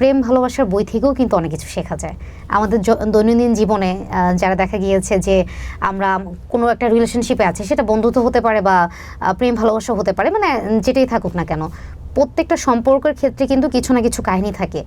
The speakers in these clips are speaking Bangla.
প্রেম, ভালোবাসার বই থেকেও কিন্তু অনেক কিছু শেখা যায়। আমাদের দৈনন্দিন জীবনে যারা দেখা গিয়েছে যে আমরা কোনো একটা রিলেশনশিপে আছি, সেটা বন্ধুত্ব হতে পারে বা প্রেম ভালোবাসা হতে পারে মানে যেটাই থাকুক না কেন। প্রত্যেকটা সম্পর্কের ক্ষেত্রে কিন্তু কিছু না কিছু কাহিনী থাকে।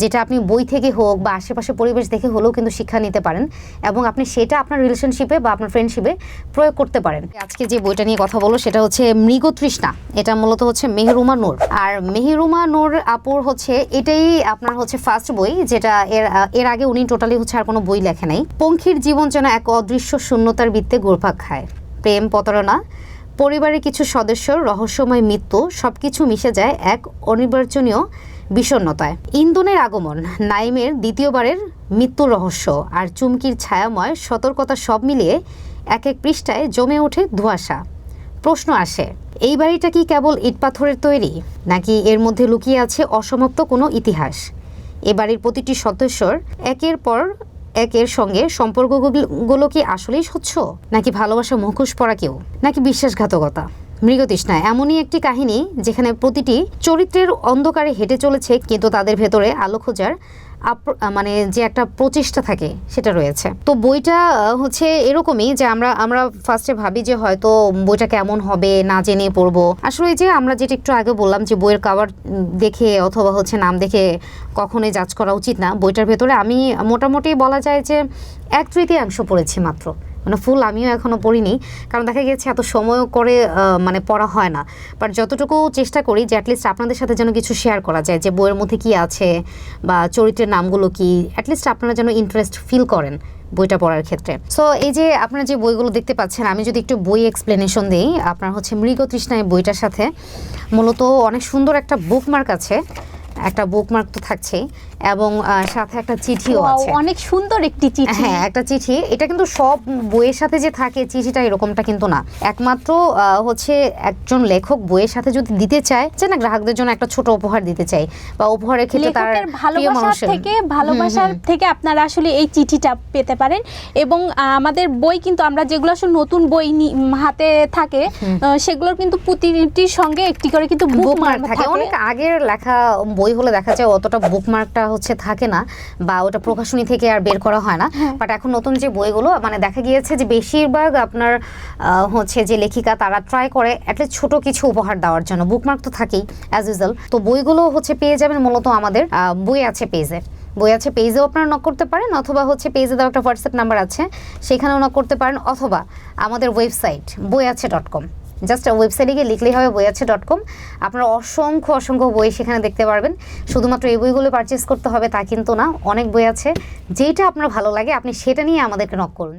যেটা আপনি বই থেকে হোক বা আশেপাশে পরিবেশ দেখে হলেও কিন্তু শিক্ষা নিতে পারেন এবং আপনি সেটা আপনার রিলেশনশিপে বা আপনার ফ্রেন্ডশিপে প্রয়োগ করতে পারেন। আজকে যে বইটা নিয়ে কথা বলো সেটা হচ্ছে মৃগতৃষ্ণা এটা মূলত হচ্ছে মেহেরুমা নূর। আর মেহেরুমা নূর আপুর হচ্ছে এটাই আপনার হচ্ছে ফার্স্ট বই, যেটা এর এর আগে উনি টোটালি হচ্ছে আর কোনো বই লেখে নাই। পঙ্খির জীবন যেন এক অদৃশ্য শূন্যতার বৃত্তে ঘুরপাক খায়। প্রেম প্রতারণা পরিবারের কিছু সদস্যর রহস্যময় মৃত্যু, সবকিছু মিশে যায় এক অনির্বাচনীয় বিষণ্ণতায়। ইন্দনের আগমন, নাইমের দ্বিতীয়বারের মৃত্যুর রহস্য আর চুমকির ছায়াময় সতর্কতা সব মিলিয়ে এক এক পৃষ্ঠায় জমে ওঠে ধোঁয়াশা। প্রশ্ন আসে, এই বাড়িটা কি কেবল ইট পাথরের তৈরি, নাকি এর মধ্যে লুকিয়ে আছে অসমাপ্ত কোনো ইতিহাস? এ বাড়ির প্রতিটি সদস্যর একের পর একের সঙ্গে সম্পর্কগুলো কি আসলেই স্বচ্ছ? নাকি ভালোবাসা মুখোশ পড়া কেউ? নাকি বিশ্বাসঘাতকতা? মৃগতৃষ্ণা, এমনই একটি কাহিনী যেখানে প্রতিটি চরিত্রের অন্ধকারে হেঁটে চলেছে, কিন্তু তাদের ভেতরে আলো খোঁজার মানে যে একটা প্রচেষ্টা থাকে সেটা রয়েছে। তো বইটা হচ্ছে এরকমই যে আমরা আমরা ফার্স্টে ভাবি যে হয়তো বইটা কেমন হবে, না জেনে পড়ব। আসলে যে আমরা যেটা একটু আগে বললাম যে বইয়ের কাভার দেখে অথবা হচ্ছে নাম দেখে কখনোই যাচ করা উচিত না। বইটার ভেতরে আমি মোটামুটি বলা যায় যে এক তৃতীয়াংশ পড়েছি মাত্র। মানে ফুল আমিও এখনও পড়িনি। কারণ দেখা গেছে এত সময় করে মানে পড়া হয় না। বাট যতটুকু চেষ্টা করি যে অ্যাটলিস্ট আপনাদের সাথে যেন কিছু শেয়ার করা যায় যে বইয়ের মধ্যে কি আছে বা চরিত্রের নামগুলো কি অ্যাটলিস্ট আপনারা যেন ইন্টারেস্ট ফিল করেন বইটা পড়ার ক্ষেত্রে। সো এই যে আপনারা যে বইগুলো দেখতে পাচ্ছেন, আমি যদি একটু বই এক্সপ্লেনেশন দিই, আপনার হচ্ছে মৃগ এই বইটার সাথে। মূলত অনেক সুন্দর একটা বুকমার্ক আছে। একটা বুকমার্ক তো থাকছেই এবং সাথে একটা চিঠিও আছে। অনেক সুন্দর একটি চিঠি। হ্যাঁ একটা চিঠি। এটা কিন্তু সব বইয়ের সাথে যে থাকে চিঠিটা এরকমটা কিন্তু না। একমাত্র হচ্ছে একজন লেখক বইয়ের সাথে যদি দিতে চায় যে না গ্রাহকদের জন্য একটা ছোট উপহার দিতে চাই বা উপহারের ক্ষেত্রে তার ভালোবাসার থেকে ভালোবাসার থেকে আপনারা আসলে এই চিঠিটা পেতে পারেন। এবং আমাদের বই কিন্তু আমরা যেগুলো আসলে নতুন বই হাতে থাকে সেগুলোর কিন্তু প্রতিটির সঙ্গে একটি করে কিন্তু বুকমার্ক থাকে। অনেক আগের লেখা বই হলে দেখা যায় অতটা বুকমার্কটা হচ্ছে থাকে না বা ওটা প্রকাশনী থেকে আর বের করা হয় না। বাট এখন নতুন যে বইগুলো মানে দেখা গিয়েছে যে বেশিরভাগ আপনার হচ্ছে যে লেখিকা তারা ট্রাই করে অ্যাটলিস্ট ছোট কিছু উপহার দেওয়ার জন্য। বুকমার্ক তো থাকেই অ্যাজ ইউজুয়াল তো বইগুলো হচ্ছে পেয়ে যাবেন মূলত আমাদের বই আছে পেজে বই আছে পেজেও আপনারা নক করতে পারেন অথবা হচ্ছে পেজে দেওয়া একটা হোয়াটসঅ্যাপ নাম্বার আছে সেখানেও নক করতে পারেন অথবা আমাদের ওয়েবসাইট বই আছে ডট কম জাস্ট ওয়েবসাইটে গিয়ে লিখলেই হবে বই আছে ডট কম আপনারা অসংখ্য অসংখ্য বই সেখানে দেখতে পারবেন। শুধুমাত্র এই বইগুলো পারচেস করতে হবে তা কিন্তু না, অনেক বই আছে। যেটা আপনার ভালো লাগে, আপনি সেটা নিয়ে আমাদেরকে নক করুন।